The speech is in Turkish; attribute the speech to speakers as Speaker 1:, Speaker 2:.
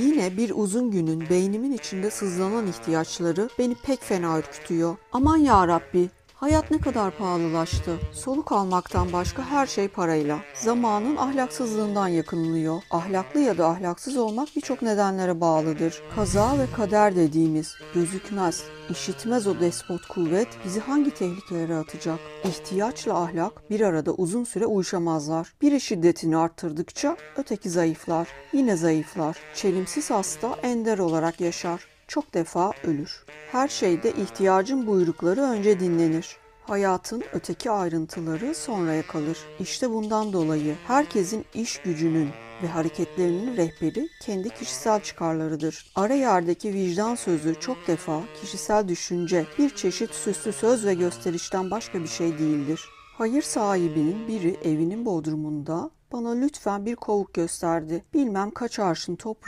Speaker 1: Yine bir uzun günün beynimin içinde sızlanan ihtiyaçları beni pek fena ürkütüyor. Aman ya Rabbi, hayat ne kadar pahalılaştı. Soluk almaktan başka her şey parayla. Zamanın ahlaksızlığından yakınılıyor. Ahlaklı ya da ahlaksız olmak birçok nedenlere bağlıdır. Kaza ve kader dediğimiz gözükmez, işitmez o despot kuvvet bizi hangi tehlikelere atacak? İhtiyaçla ahlak bir arada uzun süre uyuşamazlar. Biri şiddetini arttırdıkça öteki zayıflar. Yine zayıflar. Çelimsiz hasta ender olarak yaşar. Çok defa ölür. Her şeyde ihtiyacın buyrukları önce dinlenir. Hayatın öteki ayrıntıları sonraya kalır. İşte bundan dolayı herkesin iş gücünün ve hareketlerinin rehberi kendi kişisel çıkarlarıdır. Ara yerdeki vicdan sözü çok defa kişisel düşünce, bir çeşit süslü söz ve gösterişten başka bir şey değildir. Hayır sahibinin biri evinin bodrumunda bana lütfen bir kovuk gösterdi. Bilmem kaç arşın toprağı